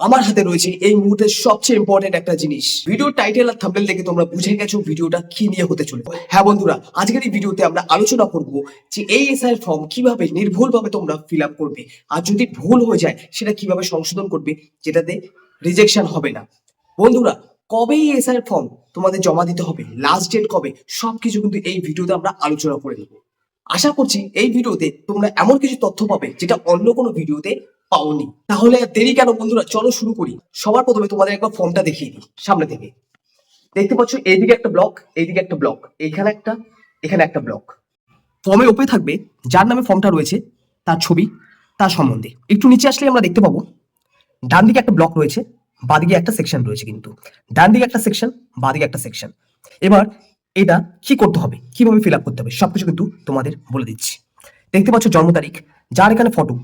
আমার হাতে রয়েছে এই মুহূর্তে সবচেয়ে ইম্পর্টেন্ট একটা জিনিস। ভিডিও টাইটেল আর থাম্বনেল দেখে তোমরা বুঝে গেছো ভিডিওটা কি নিয়ে হতে চলে হ্যাঁ বন্ধুরা, আজকের এই ভিডিওতে আমরা আলোচনা করব যে এই এসআই ফর্ম কীভাবে নির্ভুলভাবে তোমরা ফিল আপ করবে আর যদি ভুল হয়ে যায়, সেটা কীভাবে সংশোধন করবে, যেটাতে রিজেকশন হবে না। বন্ধুরা, কবে এই এসআই ফর্ম তোমাদের জমা দিতে হবে লাস্ট ডেট কবে, সবকিছু কিন্তু এই ভিডিওতে আমরা আলোচনা করে নেব। আশা করছি এই ভিডিওতে তোমরা এমন কিছু তথ্য পাবে যেটা অন্য কোনো ভিডিওতে পাওনি। তাহলে দেরি কেন বন্ধুরা? চলো শুরু করি। সবার প্রথমে তোমাদের একবার ফর্মটা দেখিয়ে দিই, সামনে থেকে। দেখতে পাচ্ছ, এইদিকে একটা ব্লক এইদিকে একটা ব্লক এখানে একটা এখানে একটা ব্লক ফর্মের ওপরে থাকবে, যার নামে ফর্মটা রয়েছে, তার ছবি, তার সম্বন্ধে। একটু নিচে আসলে আমরা দেখতে পাবো, ডান দিকে একটা ব্লক রয়েছে বাদিকে একটা সেকশন রয়েছে কিন্তু। ডান দিকে একটা সেকশন বাদিকে একটা সেকশন এবার এটা কি করতে হবে? কীভাবে ফিল আপ করতে হবে? সবকিছু কিন্তু তোমাদের বলে দিচ্ছি। দেখতে পাচ্ছ, জন্ম তারিখ, যার এখানে ফটো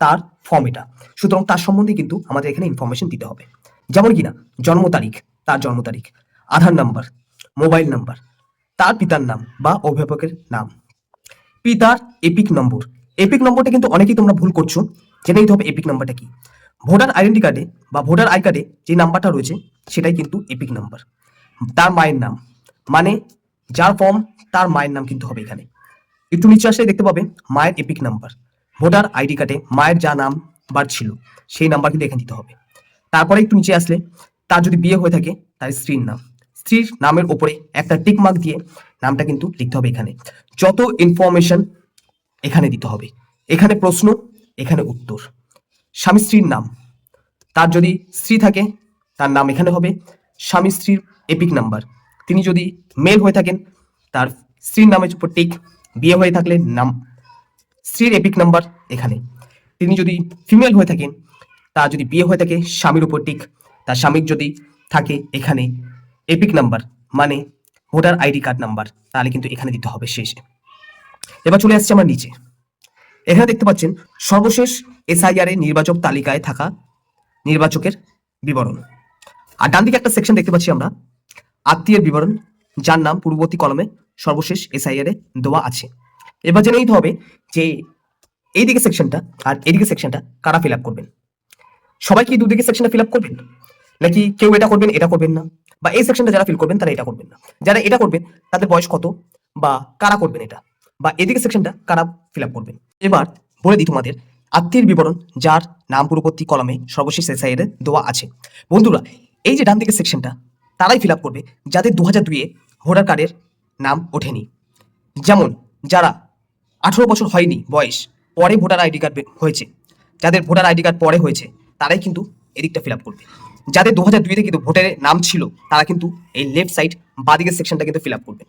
তার ফর্ম এটা। সুতরাং তার সম্বন্ধে কিন্তু আমাদের এখানে ইনফরমেশন দিতে হবে। যেমন কিনা, জন্ম তারিখ, তার জন্ম তারিখ, আধার নাম্বার মোবাইল নাম্বার তার পিতার নাম বা অভিভাবকের নাম, পিতার এপিক নম্বর এপিক নম্বরটা কিন্তু অনেকেই তোমরা ভুল করছ জেনে নিতে হবে এপিক নাম্বারটা কি। ভোটার আইডেন্টি কার্ডে বা ভোটার আই কার্ডে যে নাম্বারটা রয়েছে, সেটাই কিন্তু এপিক নাম্বার তার মায়ের নাম মানে যার ফর্ম তার মায়ের নাম কিন্তু হবে এখানে। একটু নিচে আসলে দেখতে পাবে মায়ের এপিক নাম্বার ভোটার আইডি কার্ডে মায়ের যা নাম বার ছিল, সেই নাম্বার কিন্তু এখানে দিতে হবে। তারপরে একটু নিচে আসলে, তার যদি বিয়ে হয়ে থাকে, তার স্ত্রীর নাম। স্ত্রীর নামের ওপরে একটা টিক মার্ক দিয়ে নামটা কিন্তু লিখতে হবে এখানে। যত ইনফরমেশন এখানে দিতে হবে। এখানে প্রশ্ন, এখানে উত্তর। স্বামী স্ত্রীর নাম। তার যদি স্ত্রী থাকে, তার নাম এখানে হবে। স্বামী স্ত্রীর এপিক নাম্বার। তিনি যদি মেল হয়ে থাকেন, তার স্ত্রীর নামের উপর টিক। বিয়ে হয়ে থাকলে নাম স্ত্রীর এপিক নাম্বার এখানে। তিনি যদি ফিমেল হয়ে থাকেন তার যদি বিয়ে হয়ে থাকে, স্বামীর উপর টিক তার স্বামীর যদি থাকে এখানে এপিক নাম্বার মানে ভোটার আইডি কার্ড নাম্বার, তাহলে কিন্তু এখানে দিতে হবে শেষে। এবার চলে আসছে আমার নিচে। এখানে দেখতে পাচ্ছেন, সর্বশেষ এসআইআর এর নির্বাচক তালিকায় থাকা নির্বাচকের বিবরণ। আর ডান দিকে একটা সেকশন দেখতে পাচ্ছি আমরা, আত্মীয়ের বিবরণ, যার নাম পূর্ববর্তী কলমে সর্বশেষ এসআইআর এ দেওয়া আছে। এবার জেনে নিতে হবে যে এইদিকে সেকশনটা আর এদিকে সেকশনটা কারা ফিল আপ করবেন? সবাই কি দুদিকে সেকশনটা ফিল আপ করবেন? নাকি কেউ এটা করবেন এটা করবেন না? বা এই সেকশনটা যারা ফিল করবেন, তারা এটা করবেন না। যারা এটা করবেন, তাদের বয়স কত? বা কারা করবেন এটা? বা এদিকে সেকশনটা কারা ফিল আপ করবেন? এবার বলে দিই তোমাদের আত্মীয়ের বিবরণ, যার নাম পূর্ববর্তী কলমে সর্বশেষ এসআইয়ের দেওয়া আছে। বন্ধুরা, এই যে ডান দিকে সেকশনটা তারাই ফিল আপ করবে যাদের দু হাজার দুইয়ে ভোটার কার্ডের নাম ওঠেনি। যেমন যারা আঠেরো বছর হয়নি বয়স, পরে ভোটার আইডি কার্ড হয়েছে। যাদের ভোটার আইডি কার্ড পরে হয়েছে, তারাই কিন্তু এদিকটা ফিল আপ করবে। যাদের দু হাজার দুইতে কিন্তু ভোটারের নাম ছিল, তারা কিন্তু এই লেফট সাইড বাদিকের সেকশনটা কিন্তু ফিল আপ করবে।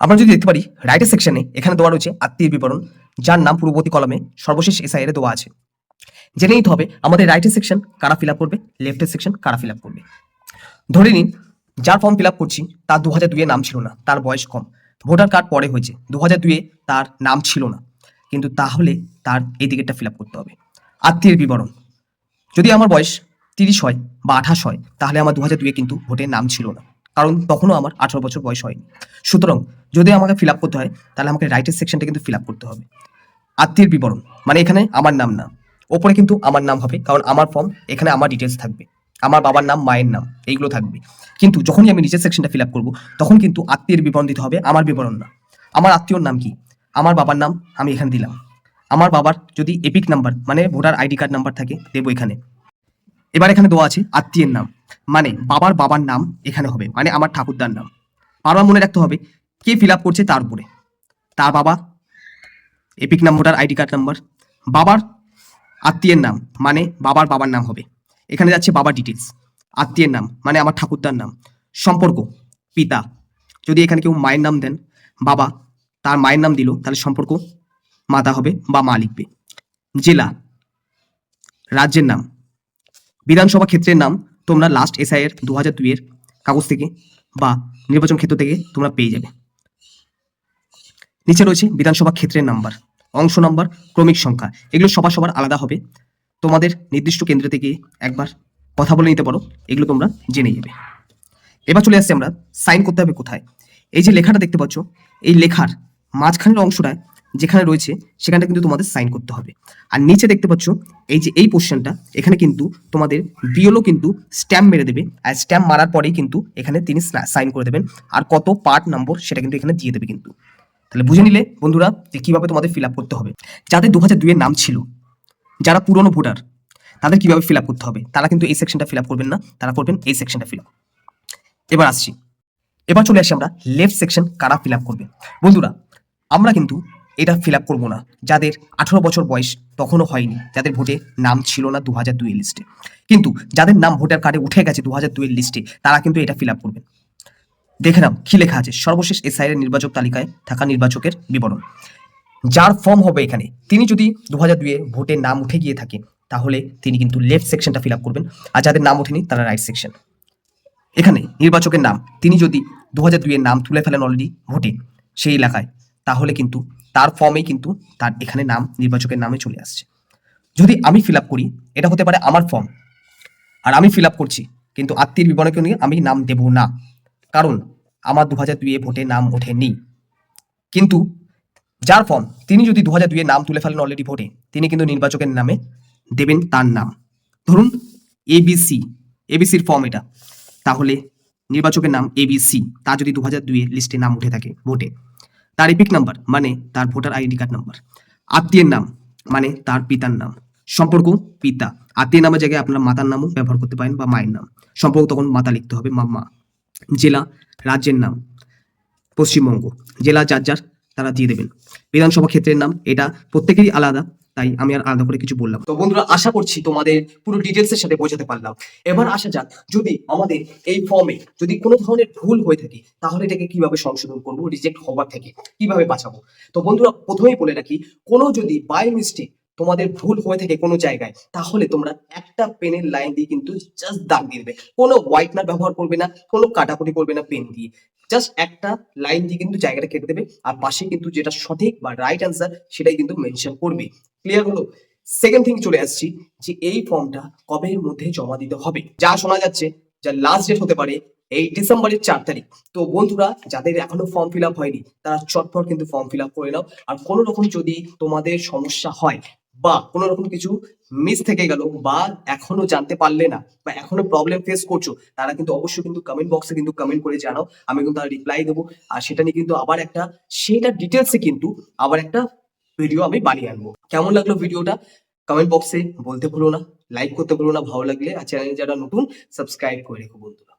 আমরা যদি দেখতে পারি রাইটের সেকশনে এখানে দেওয়া রয়েছে আত্মীয় বিবরণ, যার নাম পূর্ববর্তী কলমে সর্বশেষ এসআইয়ের দেওয়া আছে। জেনে নিতে হবে, আমাদের রাইটের সেকশন কারা ফিল আপ করবে লেফটের সেকশন কারা ফিল আপ করবে। ধরে নিন, যার ফর্ম ফিল আপ করছি, তার দু হাজার দুইয়ে নাম ছিল না, তার বয়স কম। ভোটার কার্ড পরে হয়েছে। দু হাজার দুয়ে তার নাম ছিল না। কিন্তু তাহলে তার এই দিকেরটা ফিল আপ করতে হবে। আত্মীয়ের বিবরণ। যদি আমার বয়স তিরিশ হয় বা আঠাশ হয়, তাহলে আমার দু হাজার দুয়ে কিন্তু ভোটের নাম ছিল না। কারণ তখনও আমার আঠারো বছর বয়স হয়নি। সুতরাং যদি আমাকে ফিল আপ করতে হয়, তাহলে আমাকে রাইটের সেকশনটা কিন্তু ফিল আপ করতে হবে। আত্মীয়ের বিবরণ। মানে এখানে আমার নাম না। ওপরে কিন্তু আমার নাম হবে, কারণ আমার ফর্ম এখানে আমার ডিটেলস থাকবে। আমার বাবার নাম, মায়ের নাম, এইগুলো থাকবে। কিন্তু যখনই আমি নিচের সেকশনটা ফিল আপ করব, তখন কিন্তু আত্মীয়ের বিবরণ দিতে হবে, আমার বিবরণ না। আমার আত্মীয়র নাম কি? আমার বাবার নাম আমি এখানে দিলাম। আমার বাবার যদি এপিক নাম্বার মানে ভোটার আইডি কার্ড নাম্বার থাকে, দেবো এখানে। এবার এখানে দেওয়া আছে আত্মীয়ের নাম। মানে বাবার বাবার নাম এখানে হবে মানে আমার ঠাকুরদার নাম। বারবার মনে রাখতে হবে, কে ফিল আপ করছে তার উপরে। তার বাবা এপিক নাম ভোটার আইডি কার্ড নাম্বার বাবার আত্মীয়ের নাম মানে বাবার বাবার নাম হবে। এখানে যাচ্ছে বাবা ডিটেলস আত্মীয়ের নাম মানে আমার ঠাকুরদার নাম, সম্পর্ক, পিতা। যদি এখানে কেউ মায়ের নাম দেন, বাবা, তার মায়ের নাম দিল, তাহলে সম্পর্ক মাতা হবে বা মা লিখবে। জেলা, রাজ্যের নাম, বিধানসভা ক্ষেত্রের নাম তোমরা লাস্ট এসআই এর দু হাজার দুইয়ের কাগজ থেকে বা নির্বাচন ক্ষেত্র থেকে তোমরা পেয়ে যাবে। নিচে রয়েছে বিধানসভা ক্ষেত্রের নাম্বার অংশ নাম্বার ক্রমিক সংখ্যা, এগুলো সবার সবার আলাদা হবে। তোমাদের নির্দিষ্ট কেন্দ্র থেকে একবার কথা বলে নিতে পারো, এগুলো তোমরা জেনে যাবে এবার চলে আসছি আমরা, সাইন করতে হবে কোথায়? এই যে লেখাটা দেখতে পাচ্ছ, এই লেখার মাঝখানের অংশটায় যেখানে রয়েছে, সেখানটা কিন্তু তোমাদের সাইন করতে হবে। আর নিচে দেখতে পাচ্ছ, এই যে এই পোর্শনটা, এখানে কিন্তু তোমাদের বিএলও কিন্তু স্ট্যাম্প মেরে দেবে, আর স্ট্যাম্প মারার পরেই কিন্তু এখানে তিনি সাইন করে দেবেন, আর কত পার্ট নম্বর সেটা কিন্তু এখানে দিয়ে দেবে কিন্তু। তাহলে বুঝে নিলে বন্ধুরা যে কীভাবে তোমাদের ফিল আপ করতে হবে। যাদের দু হাজার দুইয়ের নাম ছিল যারা পুরনো ভোটার, তাদের কীভাবে ফিল আপ করতে হবে? তারা কিন্তু এই সেকশনটা ফিল আপ করবেন না, তারা করবেন এই সেকশনটা ফিল আপ এবার আসছি। এবার চলে আসি আমরা লেফট সেকশন কারা ফিল আপ করবে? বন্ধুরা, আমরা কিন্তু এটা ফিল আপ করব না। যাদের আঠারো বছর বয়স তখনও হয়নি, যাদের ভোটে নাম ছিল না দু হাজার দুইয়ের লিস্টে কিন্তু যাদের নাম ভোটার কার্ডে উঠে গেছে দু হাজার দুইয়ের লিস্টে তারা কিন্তু এটা ফিল আপ করবেন দেখে নাও, কি লেখা আছে? সর্বশেষ এসআই এর নির্বাচক তালিকায় থাকা নির্বাচকের বিবরণ। যার ফর্ম হবে এখানে। তিনি যদি দু হাজার দুইয়ে ভোটে নাম উঠে গিয়ে থাকে তাহলে তিনি কিন্তু লেফট সেকশনটা ফিল আপ করবেন। আর যাদের নাম ওঠেনি, তারা রাইট সেকশন এখানে নির্বাচকের নাম। তিনি যদি দু হাজার দুইয়ের নাম তুলে ফেলেন অলরেডি ভোটে সেই এলাকায়, তাহলে কিন্তু তার ফর্মেই কিন্তু তার এখানে নাম, নির্বাচকের নামে চলে আসছে। যদি আমি ফিল আপ করি, এটা হতে পারে আমার ফর্ম আর আমি ফিল আপ করছি, কিন্তু আত্মীয় বিবরণকে নিয়ে আমি নাম দেব না। কারণ আমার দু হাজার দুইয়ে ভোটে নাম ওঠেনি। কিন্তু যার ফর্ম তিনি যদি দু হাজার দুইয়ে নাম তুলে ফেলেন অলরেডি ভোটে, তিনি কিন্তু নির্বাচকের নামে দেবেন তার নাম। ধরুন এবিসি এবিসির ফর্ম এটা। তাহলে নির্বাচকের নাম এবিসি তার যদি দু হাজার দুইয়ের লিস্টে নাম উঠে থাকে ভোটে। তার এপিক নাম্বার মানে তার ভোটার আইডি কার্ড নাম্বার আত্মীয়ের নাম মানে তার পিতার নাম। সম্পর্ক, পিতা। আত্মীয় নামের জায়গায় আপনারা মাতার নামও ব্যবহার করতে পারেন বা মায়ের নাম। সম্পর্ক তখন মাতা লিখতে হবে মাম্মা জেলা, রাজ্যের নাম, পশ্চিমবঙ্গ। জেলা যার যার, তারা দিয়ে দেবেন। বিধানসভা ক্ষেত্রের নাম, এটা প্রত্যেকেরই আলাদা, তাই আমি আর আলাদা করে কিছু বললাম তো বন্ধুরা, আশা করছি তোমাদের পুরো ডিটেলস এর সাথে বোঝাতে পারলাম। এবার আসা যাক, যদি আমাদের এই ফর্মে যদি কোনো ধরনের ভুল হয়ে থাকে, তাহলে এটাকে কীভাবে সংশোধন করব রিজেক্ট হওয়ার থেকে, কীভাবে বাঁচাবো? তো বন্ধুরা, প্রথমেই বলে রাখি, কোনো যদি বাই মিস্টেক তোমাদের ভুল হয়ে থাকে কোনো জায়গায়, তাহলে তোমরা একটা পেনের লাইন দিয়ে কিন্তু জাস্ট দাগ দিয়ে দেবে। কোনো হোয়াইটনার ব্যবহার করবে না, কোনো কাটাকুটি করবে না পেন দিয়ে। জাস্ট একটা লাইন দিয়ে কিন্তু জায়গাটা কেটে দেবে। আর পাশে কিন্তু যেটা সঠিক বা রাইট অ্যান্সার সেটাই কিন্তু মেনশন করবে। ক্লিয়ার হলো? সেকেন্ড থিং চলে আসছি যে এই ফর্মটা কবের মধ্যে জমা দিতে হবে? যা শোনা যাচ্ছে, যা লাস্ট ডেট হতে পারে, এই ডিসেম্বরের চার তারিখ। তো বন্ধুরা, যাদের এখনও ফর্ম ফিল আপ হয়নি, তারা চটপট কিন্তু ফর্ম ফিল আপ করে নাও। আর কোনো রকম যদি তোমাদের সমস্যা হয় বা কোনো রকম কিছু মিস থেকে গেল বা এখনও জানতে পারলে না বা এখনও প্রবলেম ফেস করছ, তারা কিন্তু অবশ্যই কিন্তু কমেন্ট বক্সে কিন্তু কমেন্ট করে জানাও, আমি কিন্তু তার রিপ্লাই দেবো। আর সেটা নিয়ে কিন্তু আবার একটা, সেটা ডিটেলসে কিন্তু আবার একটা ভিডিও আমি বানিয়ে আনব। কেমন লাগল ভিডিওটা কমেন্ট বক্সে বলতে ভুলো না লাইক করতে ভুলো না, ভালো লাগলে। আর চ্যানেলে যারা নতুন সাবস্ক্রাইব করে রেখো বন্ধুরা।